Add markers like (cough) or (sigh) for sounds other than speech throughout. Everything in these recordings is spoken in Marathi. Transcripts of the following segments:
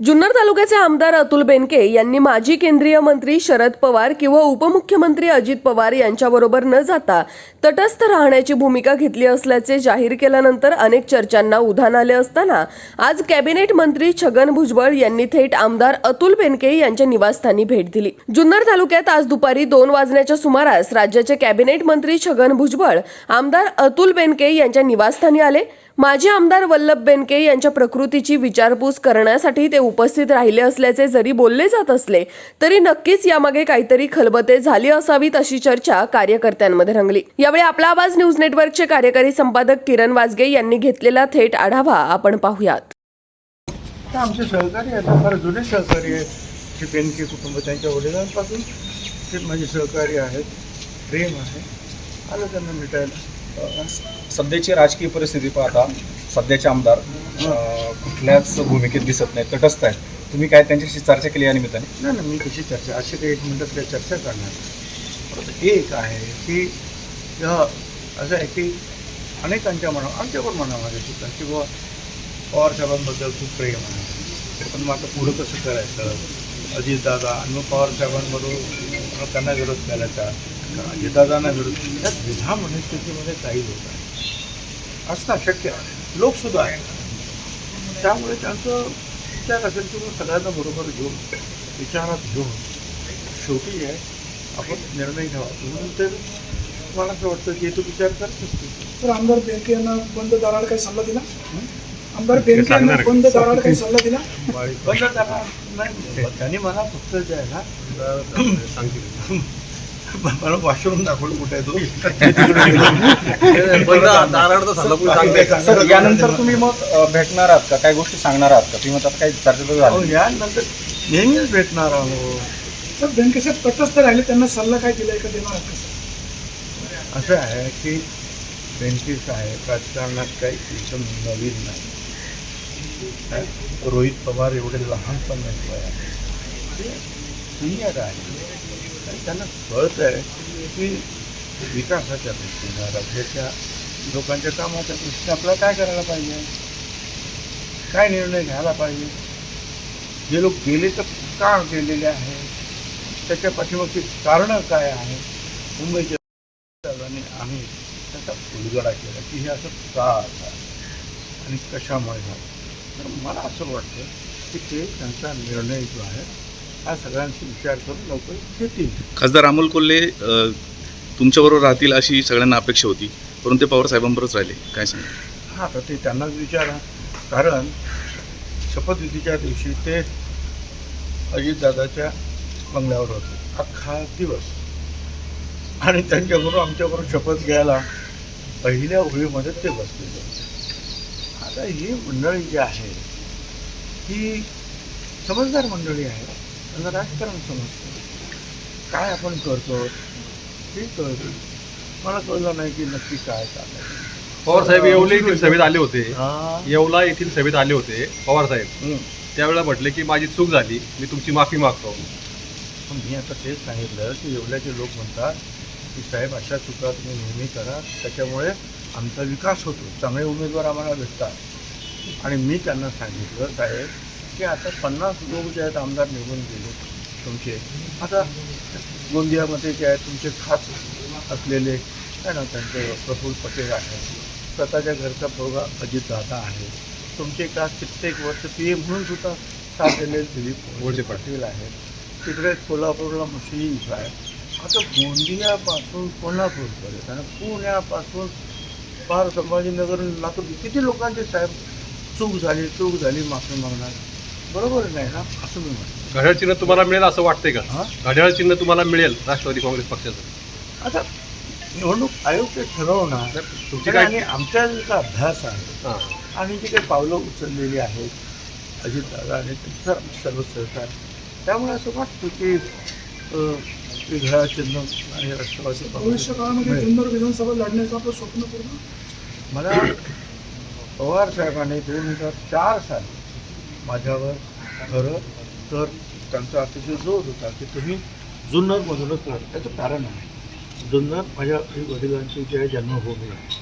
जुन्नर तालुक्याचे आमदार अतुल बेनके यांनी माजी केंद्रीय मंत्री शरद पवार किंवा उपमुख्यमंत्री अजित पवार यांच्याबरोबर न जाता तटस्थ राहण्याची भूमिका घेतली असल्याचे जाहीर केल्यानंतर अनेक चर्चांना उधाण आले असताना आज कॅबिनेट मंत्री छगन भुजबळ यांनी थेट आमदार अतुल बेनके यांच्या निवासस्थानी भेट दिली. जुन्नर तालुक्यात आज दुपारी दोन वाजण्याच्या सुमारास राज्याचे कॅबिनेट मंत्री छगन भुजबळ आमदार अतुल बेनके यांच्या निवासस्थानी आले. माजी आमदार वल्लभ बेनके यांच्या प्रकृतीची विचारपूस करण्यासाठी ते उपस्थित राहिले असल्याचे जरी बोलले जात असले तरी नक्कीच यामागे काहीतरी खलबते झाली असावीत अशी चर्चा कार्यकर्त्यांमध्ये रंगली. यावेळी आपला आवाज न्यूज नेटवर्कचे कार्यकारी संपादक किरण वाजगे यांनी घेतलेला थेट आढावा आपण पाहूयात. आमचे सहकारी आहेत फार जुने सहकारी आहेत. जे बेनके कुटुंब त्यांच्या वडिलांपासून ते माझे सहकारी आहेत प्रेम आहे. आलं त्यांना मिटायला सध्याची राजकीय परिस्थिती पाहता सध्याचे आमदार कुठल्याच भूमिकेत दिसत नाही तटस्थ आहेत. तुम्ही काय त्यांच्याशी चर्चा केली या निमित्ताने? नाही नाही मी कशी चर्चा असे काही एक मिनटात चर्चा करणार. एक आहे की असं आहे की अनेकांच्या मना आमच्या पण मनामध्ये सुद्धा की बुवा पवार साहेबांबद्दल खूप प्रेम आहे. पण मग आता पुढं कसं करायचं? अजितदादा आणि मग पवार साहेबांबरोबर त्यांना विरोध करायचा. अजितदादांना विरोध या द्विधा मनस्थितीमध्ये काही लोक आहेत. असणं शक्य आहे. लोकसुद्धा आहे त्यामुळे त्यांचं विचार असेल की मग सगळ्यांना बरोबर घेऊन विचारात घेऊन शेवटी आहे आपण निर्णय घ्यावा. म्हणून ते मला असं वाटतं की तो विचार करत असतील. सर आमदार बेनके यांना बंद दाराड काही सल्ला दिला? आमदार बेनके यांना बंद दाराड काही सल्ला दिला? बंद करा नाही. त्यांनी मला फक्त जे आहे ना (laughs) मला वॉशरूम दाखवलं कुठे (laughs) आहे. तो यानंतर तुम्ही मग भेटणार आहात का? काही गोष्टी सांगणार आहात का? तुम्ही म्हणतात काही चर्चा यानंतर नेहमीच भेटणार आहोत. सर साहेब तटस्थ राहिले त्यांना सल्ला काय दिलाय का देणार आहात का सर? असं आहे की बेनके साहेब राजकारणात काही एकदम नवीन नाही? रोहित पवार एवढे लहान पण नाही सिनियर आहे. आणि त्यांना कळत आहे की विकासाच्या दृष्टीनं राज्याच्या लोकांच्या कामाच्या दृष्टीने आपल्याला काय करायला पाहिजे? काय निर्णय घ्यायला पाहिजे? जे लोक गेले तर का गेलेले आहे? त्याच्या पाठीमागची कारणं काय आहे मुंबईच्या आम्ही त्याचा उलगडा केला की हे असं का झालं आणि कशामुळे झालं? तर मला असं वाटतं की ते त्यांचा निर्णय जो आहे हा सगळ्यांशी विचार करून लवकर घेतील खासदार अमोल कोल्हे अ, तुमच्याबरोबर राहतील अशी सगळ्यांना अपेक्षा होती परंतु ते पवार साहेबांबरोबरच राहिले. काय सांगा हां तर ते त्यांनाच विचारा. कारण शपथविधीच्या दिवशी ते अजितदादाच्या बंगल्यावर होते. अख्खा दिवस. आणि त्यांच्याबरोबर आमच्याबरोबर शपथ घ्यायला पहिल्या ओळीमध्ये ते बसलेले होते. आता ही मंडळी जी आहे ही समजदार मंडळी आहे. त्यांना राजकारण समजतं. काय आपण करतो हे कळतं. मला कळलं नाही की नक्की काय चाललं पवार साहेब येवले येथील सभेत आले होते. येवला येथील सभेत आले होते पवार साहेब. त्यावेळेला म्हटले की माझी चूक झाली मी तुमची माफी मागतो. पण मी आता तेच सांगितलं की येवल्याचे लोक म्हणतात की साहेब अशा चुका तुम्ही नेहमी करा. त्याच्यामुळे आमचा विकास होतो. चांगले उमेदवार आम्हाला भेटतात. आणि मी त्यांना सांगितलं साहेब की आता पन्नास लोक जे आहेत आमदार निघून गेले तुमचे. आता गोंदियामध्ये जे आहेत तुमचे खास असलेले काय ना त्यांचे? प्रफुल्ल पटेल आहे स्वतःच्या घरचा पोरगा अजितदादा आहे. तुमचे खास कित्येक वर्ष पी ए म्हणून सुद्धा साथ दिलेले दिलीप वळसे पाटील. आहेत. तिकडे कोल्हापूरला मुस्लिम्स आहेत. आता गोंदियापासून कोल्हापूरपर्यंत आणि पुण्यापासून पार संभाजीनगर लातूर किती लोकांचे साहेब चूक झाली चूक झाली माफी मागणार. बरोबर नाही ना? असं मी म्हणतो घड्याळ चिन्ह तुम्हाला मिळेल असं वाटतंय का? हां? घड्याळ चिन्ह तुम्हाला मिळेल राष्ट्रवादी काँग्रेस पक्षाचं. आता निवडणूक आयोग ते ठरवणार. तुमची आणि काय आमच्या जो अभ्यास आहे हां. आणि जी काही पावलं उचललेली आहेत अजितदादा आणि त्यांचं सर्व सहकार त्यामुळे असं वाटतं की अं, ते घड्याळ चिन्ह आणि राष्ट्रवादी भविष्य काळामध्ये मिळेल. जुन्नर विधानसभा लढण्याचं आपलं स्वप्न पूर्ण? मला पवार साहेबांनी दोन हजार चार साली माझ्यावर खरं तर त्यांचा अतिशय जोर होता की तुम्ही जुन्नरमधूनच लढ त्याचं कारण आहे. जुन्नर माझ्या वडिलांची जी आहे जन्मभूमी आहे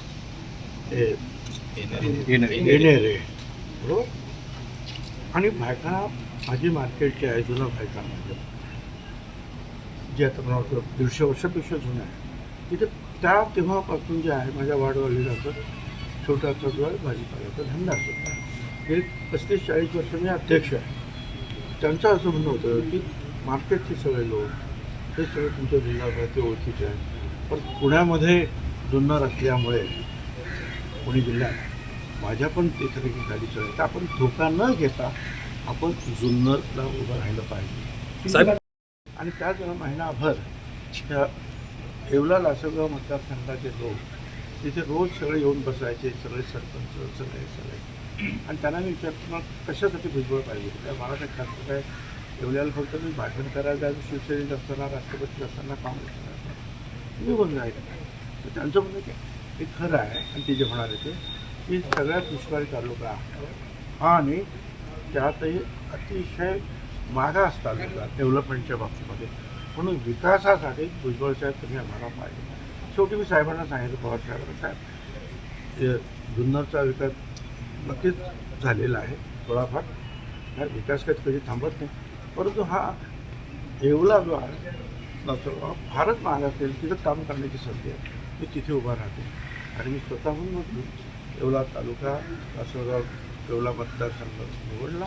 बरोबर? आणि भायखळा माझी मार्केटची आहे जुनं भायखळा माझं जे आता मला वाटतं दीडशे वर्षापेक्षा जुनं आहे तिथे त्या तेव्हापासून जे आहे माझ्या वाडवडीलाचं छोटासा जो आहे भाजीपाल्याचा धंदा असतो गेली पस्तीस चाळीस वर्ष मी अध्यक्ष आहे. त्यांचं असं म्हणणं होतं की मार्केटचे सगळे लोक हे सगळे तुमच्या जिल्ह्यात ते ओळखीचे आहेत. पण पुण्यामध्ये जुन्नर असल्यामुळे पुणे जिल्ह्यात माझ्या पण तिथे देखील गाडी चालते आपण धोका न घेता आपण जुन्नरला उभं राहिलं पाहिजे. आणि त्याच महिनाभर येवला लासलगाव मतदारसंघाचे लोक तिथे रोज सगळे येऊन बसायचे सगळे सरपंच सगळे सगळे. आणि त्यांना मी विचारतो मग कशासाठी भुजबळ पाहिजे त्या मला काय खास काय एवढ्याला फक्त मी भाषण करायला जायचं शिवसेनेत असताना राष्ट्रपती असताना काँग्रेस असताना. निघून जायचं तर त्यांचं म्हणणं काय हे खरं आहे आणि ते जे म्हणाले ते. की सगळ्यात दुष्काळी तालुका आणि त्यातही अतिशय मागास तालुका डेव्हलपमेंटच्या बाबतीमध्ये. म्हणून विकासासाठी भुजबळ साहेब तुम्ही आम्हाला पाहिजे. शेवटी मी साहेबांना सांगितलं पवार साहेबांना साहेब जुन्नरचा विकास नक्कीच झालेला आहे थोडाफार. हा विकास काही कधी थांबत नाही. परंतु हा येवला जो आहे फारच महाग असेल तिथं काम करण्याची संधी आहे. मी तिथे उभा राहते. आणि मी स्वतःहून म्हटलो येवला तालुका लासलगाव येवला मतदारसंघ निवडला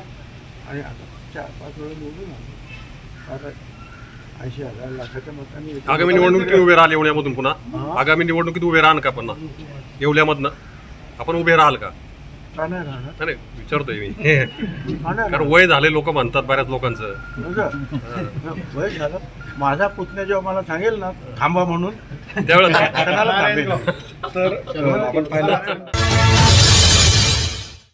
आणि आता चार पाच वेळा निवडून आलो. ऐंशी हजार लाखाच्या मतांनी आगामी निवडणुकीत उभे राहाल येवल्यामधून पुन्हा. आगामी निवडणुकीत उभे राहाल का पुन्हा? येवल्यामधनं? आपण उभे राहाल का? का नाही राहणार. नाही नाही, विचारतोय मी. नाही (laughs) कारण वय झाले लोक म्हणतात बऱ्याच लोकांचं. राहणार? वय झालं. माझा पुतण्या जेव्हा मला सांगेल ना थांबा म्हणून त्यावेळेस (laughs) थांबेल. तर अ, आपण पाहिलं.